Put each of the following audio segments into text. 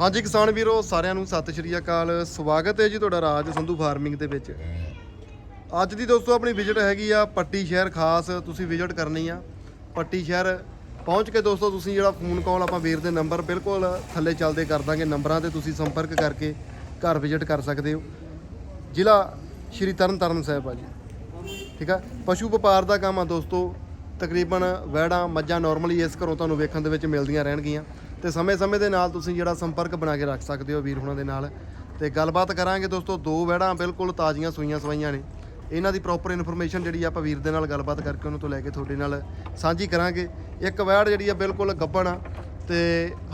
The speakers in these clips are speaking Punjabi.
ਹਾਂਜੀ ਕਿਸਾਨ ਵੀਰੋ, ਸਾਰਿਆਂ ਨੂੰ ਸਤਿ ਸ਼੍ਰੀ ਅਕਾਲ। ਸਵਾਗਤ ਹੈ ਜੀ ਤੁਹਾਡਾ ਰਾਜ ਸੰਧੂ ਫਾਰਮਿੰਗ ਦੇ ਵਿੱਚ। ਅੱਜ ਦੀ ਦੋਸਤੋ, ਆਪਣੀ ਵਿਜ਼ਿਟ ਹੈਗੀ ਆ ਪੱਟੀ ਸ਼ਹਿਰ ਖਾਸ। ਤੁਸੀਂ ਵਿਜ਼ਿਟ ਕਰਨੀ ਆ ਪੱਟੀ ਸ਼ਹਿਰ। ਪਹੁੰਚ ਕੇ ਦੋਸਤੋ, ਤੁਸੀਂ ਜਿਹੜਾ ਫੋਨ ਕਾਲ ਆਪਾਂ ਵੀਰ ਦੇ ਨੰਬਰ ਬਿਲਕੁਲ ਥੱਲੇ ਚੱਲਦੇ ਕਰ ਦਾਂਗੇ। ਨੰਬਰਾਂ ਤੇ ਤੁਸੀਂ ਸੰਪਰਕ ਕਰਕੇ ਘਰ ਵਿਜ਼ਿਟ ਕਰ ਸਕਦੇ ਹੋ। ਜ਼ਿਲ੍ਹਾ ਸ਼੍ਰੀ ਤਰਨਤਾਰਨ ਸਾਹਿਬ ਆ ਜੀ। ਠੀਕ ਆ? ਪਸ਼ੂ ਵਪਾਰ ਦਾ ਕੰਮ ਆ ਦੋਸਤੋ। ਤਕਰੀਬਨ ਵਹਿੜਾਂ, ਮੱਝਾਂ ਨਾਰਮਲੀ ਇਸ ਘਰੋਂ ਤੁਹਾਨੂੰ ਵੇਖਣ ਦੇ ਵਿੱਚ ਮਿਲਦੀਆਂ ਰਹਿਣਗੀਆਂ। ਤੇ ਸਮੇਂ-ਸਮੇਂ ਦੇ ਨਾਲ ਤੁਸੀਂ ਜਿਹੜਾ ਸੰਪਰਕ ਬਣਾ ਕੇ ਰੱਖ ਸਕਦੇ ਹੋ ਵੀਰ ਹੁਣਾਂ ਦੇ ਨਾਲ। ਤੇ ਗੱਲਬਾਤ ਕਰਾਂਗੇ ਦੋਸਤੋ, ਦੋ ਵੈੜਾਂ ਬਿਲਕੁਲ ਤਾਜ਼ੀਆਂ ਸੂਈਆਂ ਸਵਾਈਆਂ ਨੇ। ਇਹਨਾਂ ਦੀ ਪ੍ਰੋਪਰ ਇਨਫੋਰਮੇਸ਼ਨ ਜਿਹੜੀ ਆ ਆਪਾਂ ਵੀਰ ਦੇ ਨਾਲ ਗੱਲਬਾਤ ਕਰਕੇ ਉਹਨਾਂ ਤੋਂ ਲੈ ਕੇ ਤੁਹਾਡੇ ਨਾਲ ਸਾਂਝੀ ਕਰਾਂਗੇ। ਇੱਕ ਵੈੜ ਜਿਹੜੀ ਆ ਬਿਲਕੁਲ ਗੱਬਣ ਆ ਤੇ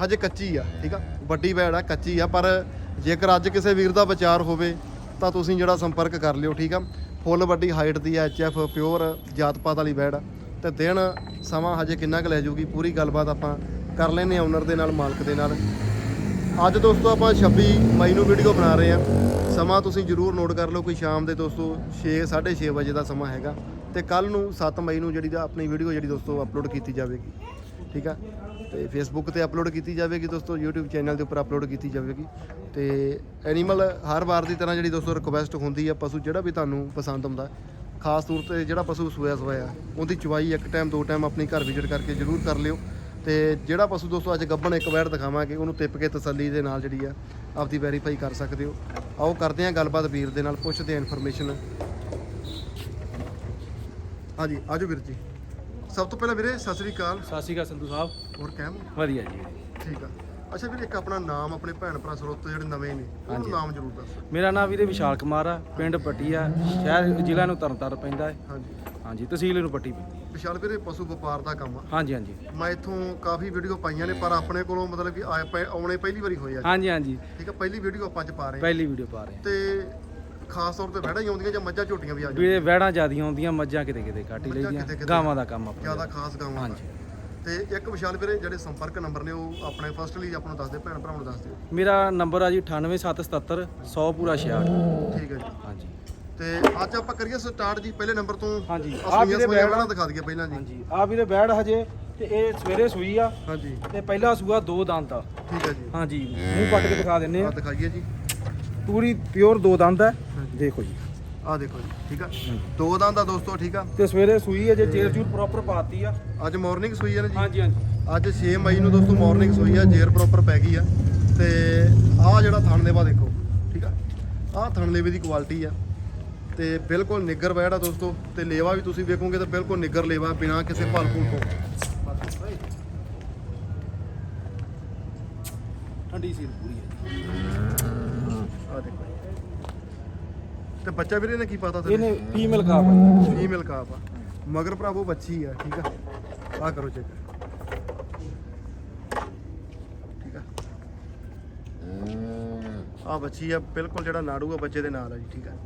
ਹਜੇ ਕੱਚੀ ਆ, ਠੀਕ ਆ? ਵੱਡੀ ਵੈੜ ਆ, ਕੱਚੀ ਆ, ਪਰ ਜੇਕਰ ਅੱਜ ਕਿਸੇ ਵੀਰ ਦਾ ਵਿਚਾਰ ਹੋਵੇ ਤਾਂ ਤੁਸੀਂ ਜਿਹੜਾ ਸੰਪਰਕ ਕਰ ਲਿਓ, ਠੀਕ ਆ? ਫੁੱਲ ਵੱਡੀ ਹਾਈਟ ਦੀ ਐਚ ਐਫ ਪਿਓਰ ਜਾਤ ਪਾਤ ਵਾਲੀ ਵੈੜ ਆ। ਤੇ ਦਿਨ ਸਮਾਂ ਹਜੇ ਕਿੰਨਾ ਕੁ ਲੈ ਜਾਊਗੀ ਪੂਰੀ ਗੱਲਬਾਤ ਆਪਾਂ ਕਰ ਲੈਨੇ ਆ ਓਨਰ ਦੇ ਨਾਲ, ਮਾਲਕ ਦੇ ਨਾਲ। ਅੱਜ ਦੋਸਤੋ ਆਪਾਂ 26 ਮਈ ਨੂੰ ਵੀਡੀਓ ਬਣਾ ਰਹੇ ਆ ਸਮਾਂ ਤੁਸੀਂ ਜਰੂਰ ਨੋਟ ਕਰ ਲਓ ਕੋਈ ਸ਼ਾਮ ਦੇ ਦੋਸਤੋ 6 6:30 ਵਜੇ ਦਾ ਸਮਾਂ ਹੈਗਾ। ਤੇ ਕੱਲ ਨੂੰ 7 ਮਈ ਨੂੰ ਜਿਹੜੀ ਦਾ ਆਪਣੀ ਵੀਡੀਓ ਜਿਹੜੀ ਦੋਸਤੋ ਅਪਲੋਡ ਕੀਤੀ ਜਾਵੇਗੀ। ਠੀਕ ਆ? ਤੇ ਫੇਸਬੁੱਕ ਤੇ ਅਪਲੋਡ ਕੀਤੀ ਜਾਵੇਗੀ ਦੋਸਤੋ, YouTube ਚੈਨਲ ਦੇ ਉੱਪਰ ਅਪਲੋਡ ਕੀਤੀ ਜਾਵੇਗੀ। ਤੇ ਐਨੀਮਲ ਹਰ ਵਾਰ ਦੀ ਤਰ੍ਹਾਂ ਜਿਹੜੀ ਦੋਸਤੋ ਰਿਕੁਐਸਟ ਹੁੰਦੀ ਆ, ਪਸ਼ੂ ਜਿਹੜਾ ਵੀ ਤੁਹਾਨੂੰ ਪਸੰਦ ਆਉਂਦਾ, ਖਾਸ ਤੌਰ ਤੇ ਜਿਹੜਾ ਪਸ਼ੂ ਸੋਇਆ ਸੋਇਆ, ਉਹਦੀ ਚਵਾਈ ਇੱਕ ਟਾਈਮ ਦੋ ਟਾਈਮ ਆਪਣੀ ਘਰ ਵਿਜ਼ਿਟ ਕਰਕੇ ਜਰੂਰ ਕਰ ਲਿਓ। ਤੇ ਜਿਹੜਾ ਪਸ਼ੂ ਦੋਸਤੋ ਅੱਜ ਗੱਬਣ ਇੱਕ ਵੈੜ ਦਿਖਾਵਾਂਗੇ ਉਹਨੂੰ ਟਿੱਪ ਕੇ ਤਸੱਲੀ ਦੇ ਨਾਲ ਜਿਹੜੀ ਆ ਆਪਦੀ ਵੈਰੀਫਾਈ ਕਰ ਸਕਦੇ ਹੋ। ਆਓ ਕਰਦੇ ਹਾਂ ਗੱਲਬਾਤ ਵੀਰ ਦੇ ਨਾਲ ਪੁੱਛਦੇ ਹਾਂ ਇਨਫੋਰਮੇਸ਼ਨ ਹਾਂਜੀ ਆਜੋ ਵੀਰ ਜੀ। ਸਭ ਤੋਂ ਪਹਿਲਾਂ ਵੀਰੇ ਸਤਿ ਸ੍ਰੀ ਅਕਾਲ। ਸਤਿ ਸ਼੍ਰੀ ਅਕਾਲ ਸੰਧੂ ਸਾਹਿਬ। ਹੋਰ ਕਹਿਮ ਵਧੀਆ ਜੀ। ਠੀਕ ਆ। ਅੱਛਾ ਵੀਰੇ ਇੱਕ ਆਪਣਾ ਨਾਮ ਆਪਣੇ ਭੈਣ ਭਰਾ ਸਰੋਤ ਜਿਹੜੇ ਨਵੇਂ ਨੇ ਹਾਂਜੀ। ਨਾਮ ਜ਼ਰੂਰ ਦੱਸੋ। ਮੇਰਾ ਨਾਮ ਵੀਰੇ ਵਿਸ਼ਾਲ ਕੁਮਾਰ ਆ ਪਿੰਡ ਪੱਟੀ ਆ ਸ਼ਹਿਰ ਜ਼ਿਲ੍ਹਾ ਨੂੰ ਤਰਨਤਾਰਨ ਪੈਂਦਾ ਹੈ। ਹਾਂਜੀ। ਹਾਂਜੀ ਤਹਿਸੀਲ ਨੂੰ ਪੱਟੀ ਪੈਂਦੀ ਹੈ। ਵਿਸ਼ਾਲ ਵੀਰੇ ਪਸ਼ੂ ਵਪਾਰ ਦਾ ਕੰਮ ਆ। ਹਾਂਜੀ ਹਾਂਜੀ। ਮੈਂ ਇੱਥੋਂ ਕਾਫੀ ਵੀਡੀਓ ਪਾਈਆਂ ਨੇ ਪਰ ਆਪਣੇ ਕੋਲੋਂ ਮਤਲਬ ਕਿ ਆਏ ਪਏ- ਆਉਣੇ ਪਹਿਲੀ ਵਾਰੀ ਹੋਏ ਆ। ਹਾਂਜੀ ਹਾਂਜੀ। ਠੀਕ ਆ ਪਹਿਲੀ ਵੀਡੀਓ ਆਪਾਂ ਅੱਜ ਪਾ ਰਹੇ ਹਾਂ। ਪਹਿਲੀ ਵੀਡੀਓ ਪਾ ਰਹੇ ਹਾਂ। ਤੇ ਖਾਸ ਤੌਰ ਤੇ ਵਹਿੜਾਂ ਹੀ ਆਉਂਦੀਆਂ ਜਾਂ ਮੱਝਾਂ ਝੋਟੀਆਂ ਵੀ ਆ ਜਾਂਦੀਆਂ? ਵੀਰੇ ਵਹਿੜਾਂ ਜਿਆਦੀਆਂ ਆਉਂਦੀਆਂ ਮੱਝਾਂ ਕਿਤੇ ਕਿਤੇ ਘੱਟ ਹੀ ਮੱਝਾਂ। ਗਾਵਾਂ ਦਾ ਕੰਮ ਆਪਣਾ। ਜ਼ਿਆਦਾ ਖਾਸ ਗਾਵਾਂ ਦਾ। ਹਾਂਜੀ। ਤੇ ਇੱਕ ਵਿਸ਼ਾਲ ਵੀਰੇ ਜਿਹੜੇ ਸੰਪਰਕ ਨੰਬਰ ਨੇ ਉਹ ਆਪਣੇ ਫਸਟਲੀ ਆਪਾਂ ਨੂੰ ਦੱਸ ਦਿਓ ਭੈਣ ਭਰਾਵਾਂ ਨੂੰ ਦੱਸ ਦਿਓ। ਮੇਰਾ ਨੰਬਰ ਆ ਜੀ 98777 100 ਪੂਰਾ 66 ਠੀਕ ਹੈ ਜੀ। ਹਾਂਜੀ। ਤੇ ਅੱਜ ਆਪਾਂ ਕਰੀਏ ਸਟਾਰਟ ਜੀ ਪਹਿਲੇ ਨੰਬਰ ਤੋਂ ਹਾਂਜੀ। ਆਹ ਵੀਰੇ ਬੈੜ- ਵਹਿੜਾਂ ਦਿਖਾ ਦਈਏ ਪਹਿਲਾਂ ਜੀ। ਹਾਂਜੀ। ਆ ਵੀਰੇ ਬੈੜ ਹਜੇ ਤੇ ਇਹ ਸਵੇਰੇ ਸੂਈ ਆ। ਹਾਂਜੀ। ਤੇ ਪਹਿਲਾ ਸੂਆ ਦੋ ਦੰਦ ਆ। ਠੀਕ ਹੈ ਜੀ। ਹਾਂਜੀ। ਮੂੰਹ ਪੱਟ ਕੇ ਦਿਖਾ ਦਿੰਨੇ ਆ। ਆ ਦਿਖਾਈਏ ਜੀ। ਪੂਰੀ ਪਿਓਰ ਦੋ ਦੰਦ ਹਾਂਜੀ। ਦੇਖੋ ਜੀ। ਆ ਦੇਖੋ ਜੀ ਠੀਕ ਆ। ਦੋ ਦੰਦ ਦਾ ਦੋਸਤੋ ਠੀਕ ਆ। ਤੇ ਸਵੇਰੇ ਸੂਈ ਹੈ ਜੇ ਜੇਰ ਜੂਰ ਪ੍ਰੋਪਰ ਪਾਤੀ ਆ। ਅੱਜ ਮਾਰਨਿੰਗ ਸੂਈ ਹੈ ਨਾ ਜੀ? ਹਾਂਜੀ ਹਾਂਜੀ। ਅੱਜ 6 ਮਈ ਨੂੰ ਦੋਸਤੋ ਮਾਰਨਿੰਗ ਸੋਈ ਆ ਜੇਰ ਪ੍ਰੋਪਰ ਪੈ ਗਈ ਆ। ਤੇ ਆਹ ਜਿਹੜਾ ਥਣ ਲੇਵਾ ਦੇਖੋ ਠੀਕ ਆ। ਆਹ ਥਣ ਲੇਵੇ ਦੀ ਕੁਆਲਿਟੀ ਆ। ਤੇ ਬਿਲਕੁਲ ਨਿੱਗਰ ਵੈੜ ਆ ਦੋਸਤੋ ਤੇ ਲੇਵਾ ਵੀ ਤੁਸੀਂ ਵੇਖੋਗੇ ਤਾਂ ਬਿਲਕੁਲ ਨਿੱਗਰ ਲੇਵਾ ਬਿਨਾ ਕਿਸੇ ਭਲ ਭੂਲ ਤੋਂ। ਠੰਡੀ ਸੀਲ ਪੂਰੀ ਹੈ ਆ ਦੇਖੋ। ਤੇ ਬੱਚਾ ਵੀਰੇ ਨੇ ਕੀ ਪਤਾ ਤੇ ਇਹਨੇ ਫੀਮੇਲ ਕਾਪ ਫੀਮੇਲ ਕਾਪ ਆ। ਮਗਰ ਭਰਾਵੋ ਬੱਚੀ ਆ ਠੀਕ ਆ? ਆ ਕਰੋ ਚੈੱਕ। ਠੀਕ ਆ? ਆ ਬੱਚੀ ਆ ਬਿਲਕੁਲ ਜਿਹੜਾ ਨਾੜੂ ਆ ਬੱਚੇ ਦੇ ਨਾਲ ਆ ਜੀ ਠੀਕ ਆ?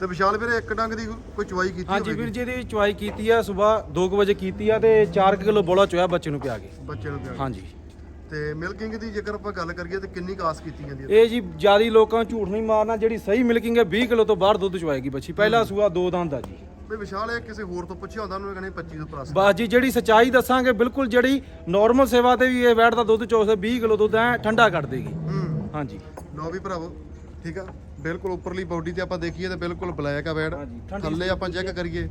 ਤੇ ਵਿਸ਼ਾਲ ਵੀਰੇ ਇੱਕ ਡੰਗ ਦੀ ਕੋਈ ਚਵਾਈ ਕੀਤੀ ਹਾਂਜੀ? ਵੀਰ ਜੀ ਦੀ ਚੁਆਈ ਕੀਤੀ ਆ ਸਵੇਰ 2 ਵਜੇ ਕੀਤੀ ਆ ਤੇ 4 ਕਿਲੋ ਬੋਲਾ ਚੋਇਆ ਬੱਚੇ ਨੂੰ ਪਿਆ ਕੇ। ਬੱਚੇ ਨੂੰ ਪਿਆ ਹਾਂਜੀ। ਤੇ ਮਿਲਕਿੰਗ ਦੀ ਜੇਕਰ ਆਪਾਂ ਗੱਲ ਕਰੀਏ ਤੇ ਕਿੰਨੀ ਕਾਸ ਕੀਤੀ ਜਾਂਦੀ ਹੈ ਇਹ ਜੀ ਜਿਆਦੀ ਲੋਕਾਂ ਨੂੰ ਝੂਠ ਨਹੀਂ ਮਾਰਨਾ ਜਿਹੜੀ ਸਹੀ ਮਿਲਕਿੰਗ ਹੈ 20 ਕਿਲੋ ਤੋਂ ਬਾਹਰ ਦੁੱਧ ਚੁਆਏਗੀ ਬੱਚੀ। ਪਹਿਲਾ ਸੂਆ ਦੋ ਦੰਦ ਆ ਜੀ। ਵੀ ਵਿਸ਼ਾਲ ਇਹ ਕਿਸੇ ਹੋਰ ਤੋਂ ਪੁੱਛਿਆ ਹੁੰਦਾ ਉਹਨੂੰ ਕਹਿੰਦੇ 25 ਤੋਂ ਪਲੱਸ। ਬਸ ਜੀ ਜਿਹੜੀ ਸਚਾਈ ਦੱਸਾਂਗੇ ਬਿਲਕੁਲ ਜਿਹੜੀ ਨਾਰਮਲ ਸੇਵਾ ਤੇ ਵੀ ਇਹ ਵੈਟ ਦਾ ਦੁੱਧ ਚੋਸਦੇ 20 ਕਿਲੋ ਦੁੱਧ ਐ ਠੰਡਾ ਕੱਢ ਦੇਗੀ। ਹੂੰ। ਹਾਂਜੀ। ਲੋ ਵੀ ਭਰਾਵੋ ਠੀਕ ਆ? ਬਿਲਕੁਲ ਉੱਪਰਲੀ ਬਾਡੀ ਤੇ ਆਪਾਂ ਦੇਖੀਏ ਤਾਂ ਬਿਲਕੁਲ ਬਲੈਕ ਆ ਠੰਡੀ ਥੱਲੇ ਆਪਾਂ ਚੈੱਕ ਕਰੀਏ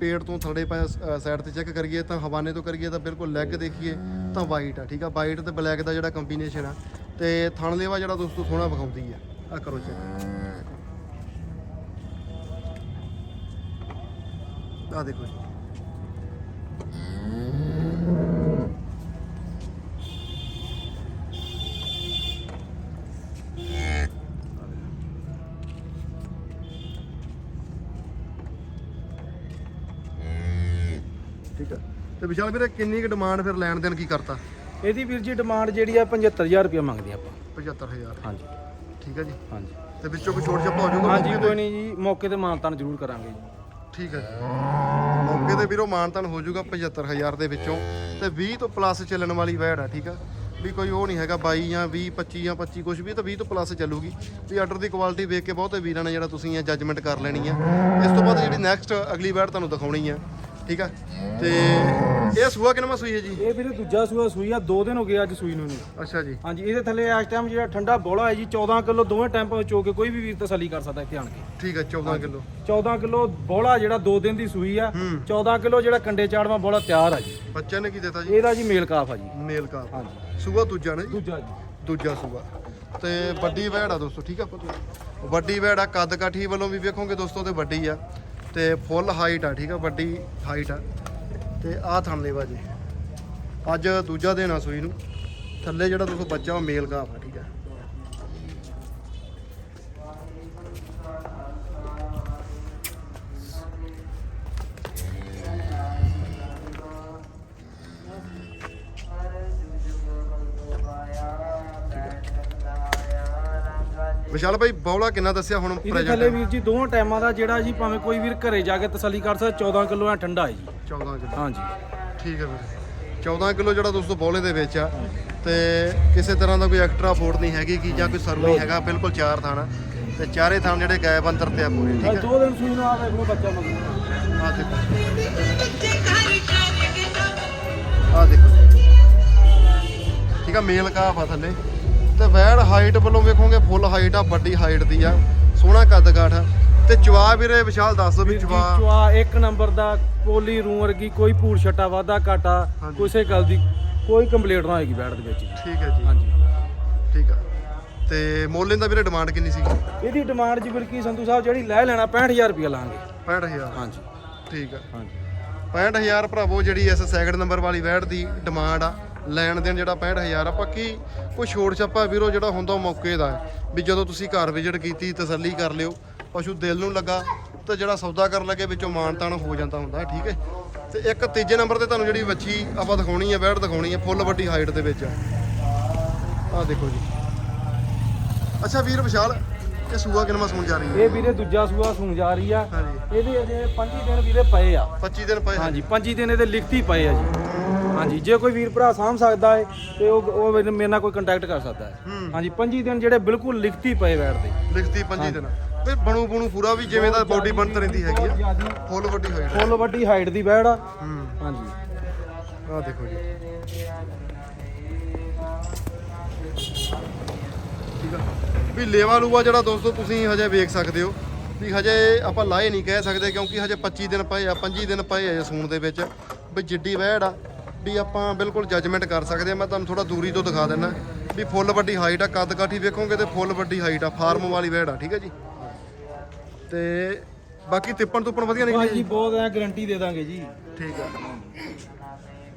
ਪੇਟ ਤੋਂ ਥੱਲੇ ਪਾ ਸਾਈਡ ਤੇ ਚੈੱਕ ਕਰੀਏ ਤਾਂ ਹਵਾਨੇ ਤੋਂ ਕਰੀਏ ਤਾਂ ਬਿਲਕੁਲ ਲੈਗ ਦੇਖੀਏ ਤਾਂ ਵਾਈਟ ਆ ਠੀਕ ਆ? ਵਾਈਟ ਤੇ ਬਲੈਕ ਦਾ ਜਿਹੜਾ ਕੰਬੀਨੇਸ਼ਨ ਆ ਤੇ ਥਣ ਲੇਵਾ ਜਿਹੜਾ ਦੋਸਤੋ ਸੋਹਣਾ ਵਿਖਾਉਂਦੀ ਆ। ਆ ਕਰੋ ਚੈੱਕ ਆ ਦੇਖੋ ਜੀ। ਤੇ ਵਿਸ਼ਾਲ ਵੀਰੇ ਕਿੰਨੀ ਕੁ ਡਿਮਾਂਡ ਫਿਰ ਲੈਣ ਦੇਣ ਕੀ ਕਰਤਾ? ਇਹਦੀ ਵੀਰ ਜੀ ਡਿਮਾਂਡ ਜਿਹੜੀ ਆ 75000 ਰੁਪਏ ਮੰਗਦੇ ਆਪਾਂ। 75000 ਹਾਂਜੀ। ਠੀਕ ਆ ਜੀ। ਹਾਂਜੀ। ਤੇ ਵਿੱਚੋਂ ਕੋਈ ਛੋਟ ਛਾਪਾ ਹੋ ਜਾਊਗਾ ਹਾਂਜੀ? ਕੋਈ ਨਹੀਂ ਜੀ ਮੌਕੇ ਤੇ ਮਾਨਤਾਨ ਜ਼ਰੂਰ ਕਰਾਂਗੇ ਜੀ। ਠੀਕ ਹੈ ਜੀ। ਮੌਕੇ ਤੇ ਵੀਰੋ ਮਾਨਤਨ ਹੋ ਜਾਊਗਾ 75000 ਦੇ ਵਿੱਚੋਂ। ਤੇ 20 ਤੋਂ ਪਲੱਸ ਚੱਲਣ ਵਾਲੀ ਵੈੜ ਆ ਠੀਕ ਆ? ਵੀ ਕੋਈ ਉਹ ਨਹੀਂ ਹੈਗਾ 22 ਜਾਂ 20 25 ਜਾਂ 25 ਕੁਝ ਵੀ ਤਾਂ 20 ਤੋਂ ਪਲੱਸ ਚੱਲੂਗੀ। ਵੀ ਆਰਡਰ ਦੀ ਕੁਆਲਿਟੀ ਵੇਖ ਕੇ ਬਹੁਤੇ ਵੀਰਾਂ ਨੇ ਜਿਹੜਾ ਤੁਸੀਂ ਇਹ ਜੱਜਮੈਂਟ ਕਰ ਲੈਣੀ ਆ। ਇਸ ਤੋਂ ਬਾਅਦ ਜਿਹੜੀ ਨੈਕਸਟ ਅਗਲੀ ਵੈੜ ਤੁਹਾਨੂੰ ਦਿਖਾਉਣੀ ਆ। ਠੀਕ ਆ? ਤੇ ਇਹ ਸੂਆ ਕਿੰਨਾ ਸੂਈ ਹੈ ਜੀ? ਇਹ ਵੀਰੇ ਦੂਜਾ ਸੂਆ ਸੂਈ ਆ 2 ਦਿਨ ਹੋ ਗਏ ਅੱਜ ਸੂਈ ਨੂੰ ਇਹਨੂੰ। ਅੱਛਾ ਜੀ। ਹਾਂਜੀ ਇਹਦੇ ਥੱਲੇ ਇਸ ਟਾਈਮ ਜਿਹੜਾ ਠੰਡਾ ਬੋਲਾ ਹੈ ਜੀ 14 ਕਿਲੋ ਦੋਵੇਂ ਟਾਈਮ ਚੋ ਕੇ ਕੋਈ ਵੀ ਵੀਰ ਤਸੱਲੀ ਕਰ ਸਕਦਾ ਇੱਥੇ ਆਣ ਕੇ। ਠੀਕ ਆ 14 ਕਿਲੋ। 14 ਕਿਲੋ ਬੋਲਾ ਜਿਹੜਾ 2 ਦਿਨ ਦੀ ਸੂਈ ਆ ਹੂੰ। 14 ਕਿਲੋ ਜਿਹੜਾ ਕੰਡੇ ਚਾੜਵਾ ਬੋਲਾ ਤਿਆਰ ਆ ਜੀ। ਬੱਚਾ ਨੇ ਕੀ ਦਿੱਤਾ ਜੀ? ਇਹਦਾ ਜੀ ਮੇਲ ਕਾਫ ਆ ਜੀ। ਮੇਲ ਕਾ ਹਾਂਜੀ। ਸੂਆ ਦੂਜਾ ਨੇ ਜੀ? ਦੂਜਾ ਜੀ। ਦੂਜਾ ਸੂਆ। ਤੇ ਵੱਡੀ ਵੈੜ ਆ ਦੋਸਤੋ ਠੀਕ ਆ ਵੱਡੀ ਵੈੜ ਆ ਕੱਦ ਕਾਠੀ ਵੱਲੋਂ ਵੀ ਵੇਖੋਗੇ ਦੋਸਤੋ ਤੇ ਵੱਡੀ ਆ। ਤੇ ਫੁੱਲ ਹਾਈਟ ਆ, ਠੀਕ ਆ, ਵੱਡੀ ਹਾਈਟ ਆ। ਤੇ ਆਹ ਥਣ ਲੈਵਾ ਜੀ। ਅੱਜ ਦੂਜਾ ਦਿਨ ਆ ਸੂਈ ਨੂੰ। ਥੱਲੇ ਜਿਹੜਾ ਦੋਸਤੋ ਬੱਚਾ ਉਹ ਮੇਲ ਗਾਫ ਆ ਠੀਕ ਆ। ਵਿਸ਼ਾਲ ਭਾਈ ਬੌਲਾ ਕਿੰਨਾ ਦੱਸਿਆ ਹੁਣ ਇਹਦੇ? ਥੱਲੇ ਵੀਰ ਜੀ ਦੋਵਾਂ ਟਾਈਮਾਂ ਦਾ ਜਿਹੜਾ ਜੀ ਭਾਵੇਂ ਕੋਈ ਵੀਰ ਘਰੇ ਜਾ ਕੇ ਤਸੱਲੀ ਕਰ ਸਕਦਾ 14 ਕਿਲੋ ਆ ਠੰਡਾ ਹੈ ਜੀ। 14 ਕਿਲੋ। ਹਾਂਜੀ। ਠੀਕ ਹੈ ਵੀਰੇ। 14 ਕਿਲੋ ਜਿਹੜਾ ਦੋਸਤੋ ਬੌਲੇ ਦੇ ਵਿੱਚ ਆ ਤੇ ਕਿਸੇ ਤਰ੍ਹਾਂ ਦਾ ਕੋਈ ਐਕਸਟਰਾ ਫੋਰਡ ਨਹੀਂ ਹੈਗੀ ਕਿ ਜਾਂ ਕੋਈ ਸਰਵ ਨਹੀਂ ਹੈਗਾ ਬਿਲਕੁਲ ਚਾਰ ਥਾਣਾ। ਤੇ ਚਾਰੇ ਥਾਂ ਜਿਹੜੇ ਗੈਪ ਅੰਤਰ ਤੇ ਆ ਪੂਰੇ ਠੀਕ ਹੈ? ਦੋ ਦਿਨ ਸੂਈ ਨੂੰ ਆ ਦੇਖ ਲਓ ਬੱਚਾ ਮਗਰ ਆ ਦੇਖੋ। ਆ ਦੇਖੋ। ਠੀਕ ਆ ਮੇਲ ਕਾਫ ਆ ਥੱਲੇ। ਤੇ ਵੈੜ ਹਾਈਟ ਵੱਲੋਂ ਵੇਖੋਗੇ ਫੁੱਲ ਹਾਈਟ ਆ ਵੱਡੀ ਹਾਈਟ ਦੀ ਆ ਸੋਹਣਾ ਕੱਦ ਕਾਠ ਆ। ਤੇ ਚਵਾ ਵੀਰੇ ਵਿਸ਼ਾਲ ਦੱਸ ਦੋ ਵੀ ਚਵਾ ਚਵਾ ਇੱਕ ਨੰਬਰ ਦਾ ਪੋਲੀ ਰੂ ਵਰਗੀ ਕੋਈ ਭੂਰ ਛਟਾ ਵਾਧਾ ਘਾਟਾ। ਕਿਸੇ ਗੱਲ ਦੀ ਕੋਈ ਕੰਪਲੇਂਟ ਨਾ ਹੋਏਗੀ ਬੈਡ ਦੇ ਵਿੱਚ। ਠੀਕ ਹੈ ਜੀ। ਹਾਂਜੀ। ਠੀਕ ਆ। ਤੇ ਮੋਲੇ ਦਾ ਵੀਰੇ ਡਿਮਾਂਡ ਕਿੰਨੀ ਸੀ ਇਹਦੀ ਡਿਮਾਂਡ ਜੀ ਬਿਲਕੀ ਸੰਧੂ ਸਾਹਿਬ ਜਿਹੜੀ ਲੈ ਲੈਣਾ 65000 ਰੁਪਏ ਲਾਂਗੇ। 65000 ਹਾਂਜੀ। ਠੀਕ ਆ। ਹਾਂਜੀ। 65000 ਭਰਾਵੋ ਜਿਹੜੀ ਇਸ ਸੈਕਿੰਡ ਨੰਬਰ ਵਾਲੀ ਵੈੜ ਦੀ ਡਿਮਾਂਡ ਆ ਲੈਣ ਦੇਣ ਜਿਹੜਾ 65000 ਆ ਬਾਕੀ ਕੋਈ ਛੋੜ ਛੱਪਾ ਵੀਰੋ ਜਿਹੜਾ ਹੁੰਦਾ ਉਹ ਮੌਕੇ ਦਾ ਵੀ ਜਦੋਂ ਤੁਸੀਂ ਘਰ ਵਿਜ਼ਿਟ ਕੀਤੀ ਤਸੱਲੀ ਕਰ ਲਿਓ ਪਸ਼ੂ ਦਿਲ ਨੂੰ ਲੱਗਾ ਤੇ ਜਿਹੜਾ ਸੌਦਾ ਕਰਨ ਲੱਗੇ ਵਿੱਚੋਂ ਮਾਨਤਾਨ ਹੋ ਜਾਂਦਾ ਹੁੰਦਾ ਠੀਕ ਹੈ। ਤੇ ਇੱਕ ਤੀਜੇ ਨੰਬਰ ਤੇ ਤੁਹਾਨੂੰ ਜਿਹੜੀ ਵੱਛੀ ਆਪਾਂ ਦਿਖਾਉਣੀ ਹੈ ਵੈੜ ਦਿਖਾਉਣੀ ਹੈ ਫੁੱਲ ਵੱਡੀ ਹਾਈਟ ਦੇ ਵਿੱਚ। ਆਹ ਦੇਖੋ ਜੀ। ਅੱਛਾ ਵੀਰ ਵਿਸ਼ਾਲ ਇਹ ਸੂਆ ਕਿੰਨਾ ਸੂਣ ਜਾ ਰਹੀ ਹੈ? ਇਹ ਵੀਰੇ ਦੂਜਾ ਸੂਆ ਸੁਣ ਜਾ ਰਹੀ ਆ। ਇਹਦੇ ਅਜੇ 25 ਦਿਨ ਵੀਰੇ ਪਏ ਆ। 25 ਦਿਨ ਪਏ ਹਾਂਜੀ 25 ਦਿਨ ਇਹਦੇ ਲਿਖਤੀ ਪਏ ਆ ਜੀ। ਹਾਂਜੀ ਜੇ ਕੋਈ ਵੀਰ ਭਰਾ ਸਾਂਭ ਸਕਦਾ ਹੈ ਤੇ ਉਹ ਉਹ ਮੇਰੇ ਮੇਰੇ ਨਾਲ ਕੋਈ ਕੰਟੈਕਟ ਕਰ ਸਕਦਾ ਹੈ ਹੂੰ। ਹਾਂਜੀ 25 ਦਿਨ ਜਿਹੜੇ ਬਿਲਕੁਲ ਲਿਖਤੀ ਪਏ ਬੈਠਦੇ ਲਿਖਤੀ 25 ਦਿਨ। ਤੇ ਬਣੂ ਬਣੂ ਪੂਰਾ ਵੀ ਜਿਵੇਂ ਦਾ ਬੋਡੀ ਬਣਤ ਰਹਿੰਦੀ ਹੈਗੀ ਆ। ਫੁੱਲ ਵੱਡੀ ਹਾਈਟ ਫੁੱਲ ਵੱਡੀ ਹਾਈਟ ਦੀ ਬੈੜ ਆ। ਹੂੰ। ਹਾਂਜੀ। ਆਹ ਦੇਖੋ ਜੀ। ਠੀਕ ਆ। ਵੀ ਲੇਵਾ ਲੂਆ ਜਿਹੜਾ ਦੋਸਤੋ ਤੁਸੀਂ ਹਜੇ ਵੇਖ ਸਕਦੇ ਹੋ ਵੀ ਹਜੇ ਆਪਾਂ ਲਾਏ ਨਹੀਂ ਕਹਿ ਸਕਦੇ ਕਿਉਂਕਿ ਹਜੇ 25 ਦਿਨ ਪਏ ਆ 25 ਦਿਨ ਪਏ ਆ ਜੇ ਸੂਣ ਦੇ ਵਿੱਚ। ਵੀ ਜਿੱਡੀ ਵਹਿੜ ਆ। ਵੀ ਆਪਾਂ ਬਿਲਕੁਲ ਜੱਜਮੈਂਟ ਕਰ ਸਕਦੇ ਆ ਮੈਂ ਤੁਹਾਨੂੰ ਥੋੜਾ ਦੂਰੀ ਤੋਂ ਦਿਖਾ ਦਿੰਦਾ। ਵੀ ਫੁੱਲ ਵੱਡੀ ਹਾਈਟ ਆ ਕੱਦ ਕਾਠੀ ਵੇਖੋਗੇ ਤੇ ਫੁੱਲ ਵੱਡੀ ਹਾਈਟ ਆ ਫਾਰਮ ਵਾਲੀ ਵਹਿੜ ਆ ਠੀਕ ਹੈ ਜੀ? ਤੇ ਬਾਕੀ ਤਿੱਪਣ ਤੁੱਪਣ ਵਧੀਆ ਨਿਕਲੀ ਭਾਜੀ ਬਹੁਤ ਐ ਗਾਰੰਟੀ ਦੇ ਦਾਂਗੇ ਜੀ। ਠੀਕ ਆ।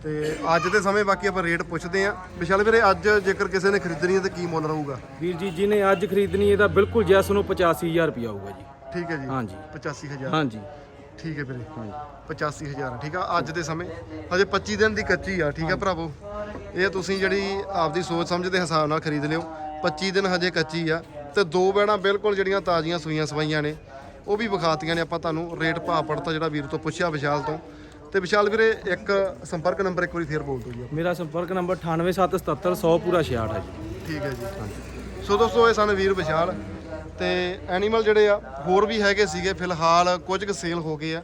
ਤੇ ਅੱਜ ਦੇ ਸਮੇਂ ਬਾਕੀ ਆਪਾਂ ਰੇਟ ਪੁੱਛਦੇ ਆ ਵਿਸ਼ਾਲ ਵੀਰੇ ਅੱਜ ਜੇਕਰ ਕਿਸੇ ਨੇ ਖਰੀਦਣੀ ਹੈ ਤਾਂ ਕੀ ਮੁੱਲ ਰਹੂਗਾ? ਵੀਰ ਜੀ ਜਿਹਨੇ ਅੱਜ ਖਰੀਦਣੀ ਇਹਦਾ ਬਿਲਕੁਲ ਜੈਸ ਨੂੰ 85000 ਰੁਪਏ ਆਊਗਾ ਜੀ। ਠੀਕ ਹੈ ਜੀ। ਹਾਂਜੀ। 85000 ਹਾਂਜੀ। ਠੀਕ ਹੈ ਵੀਰੇ। ਹਾਂਜੀ 85000 ਠੀਕ ਆ? ਅੱਜ ਦੇ ਸਮੇਂ। ਹਜੇ 25 ਦਿਨ ਦੀ ਕੱਚੀ ਆ ਠੀਕ ਆ ਭਰਾਵੋ? ਇਹ ਤੁਸੀਂ ਜਿਹੜੀ ਆਪਦੀ ਸੋਚ ਸਮਝ ਦੇ ਹਿਸਾਬ ਨਾਲ ਖਰੀਦ ਲਿਓ। 25 ਦਿਨ ਹਜੇ ਕੱਚੀ ਆ ਤੇ ਦੋ ਬੈਣਾ ਬਿਲਕੁਲ ਜਿਹੜੀਆਂ ਤਾਜ਼ੀਆਂ ਸੂਈਆਂ ਸਵਾਈਆਂ ਨੇ ਉਹ ਵੀ ਵਿਖਾਤੀਆਂ ਨੇ ਆਪਾਂ ਤੁਹਾਨੂੰ ਰੇਟ ਭਾਅ ਪੜਤਾ ਜਿਹੜਾ ਵੀਰ ਤੋਂ ਪੁੱਛਿਆ ਵਿਸ਼ਾਲ ਤੋਂ। ਤੇ ਵਿਸ਼ਾਲ ਵੀਰੇ ਇੱਕ ਸੰਪਰਕ ਨੰਬਰ ਇੱਕ ਵਾਰੀ ਫੇਰ ਬੋਲ ਦਿਓ ਜੀ ਮੇਰਾ ਸੰਪਰਕ ਨੰਬਰ 98777 100 ਪੂਰਾ 66 ਹੈ ਜੀ। ਠੀਕ ਹੈ ਜੀ ਸੋ ਦੋਸਤੋ ਇਹ ਸਨ ਵੀਰ ਵਿਸ਼ਾਲ। ਤੇ ਐਨੀਮਲ ਜਿਹੜੇ ਆ, ਹੋਰ ਵੀ ਹੈਗੇ ਸੀਗੇ ਫਿਲਹਾਲ, ਕੁਝ ਕੁ ਸੇਲ ਹੋ ਗਏ ਆ।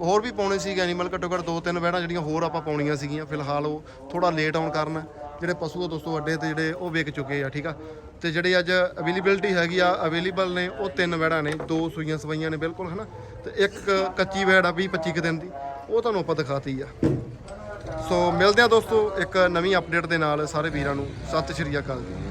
ਹੋਰ ਵੀ ਪਾਉਣੇ ਸੀਗੇ ਐਨੀਮਲ, ਘੱਟੋ ਘੱਟ ਦੋ ਤਿੰਨ ਵੈੜਾਂ ਜਿਹੜੀਆਂ ਹੋਰ ਆਪਾਂ ਪਾਉਣੀਆਂ ਸੀਗੀਆਂ। ਫਿਲਹਾਲ ਉਹ ਥੋੜਾ ਲੇਟ ਆਉਣ ਕਾਰਨ ਜਿਹੜੇ ਪਸ਼ੂ ਆ, ਦੋਸਤੋ, ਅੱਡੇ ਤੇ ਜਿਹੜੇ ਉਹ ਵਿਕ ਚੁੱਕੇ ਆ, ਠੀਕ ਆ? ਤੇ ਜਿਹੜੇ ਅੱਜ ਅਵੇਲੇਬਿਲਟੀ ਹੈਗੀ ਆ ਅਵੇਲੇਬਲ ਨੇ, ਉਹ ਤਿੰਨ ਵੈੜਾਂ ਨੇ, ਦੋ ਸੂਈਆਂ ਸਵਾਈਆਂ ਨੇ, ਬਿਲਕੁਲ, ਹਨਾ? ਤੇ ਇੱਕ ਕੱਚੀ ਵੈੜ ਆ 20 25 ਕੁ ਦਿਨ ਦੀ, ਉਹ ਤੁਹਾਨੂੰ ਆਪਾਂ ਦਿਖਾਤੀ ਆ। ਸੋ ਮਿਲਦੇ ਆ ਦੋਸਤੋ ਇੱਕ ਨਵੀਂ ਅਪਡੇਟ ਦੇ ਨਾਲ ਸਾਰੇ ਵੀਰਾਂ ਨੂੰ। ਸਤਿ ਸ਼੍ਰੀ ਅਕਾਲ ਜੀ।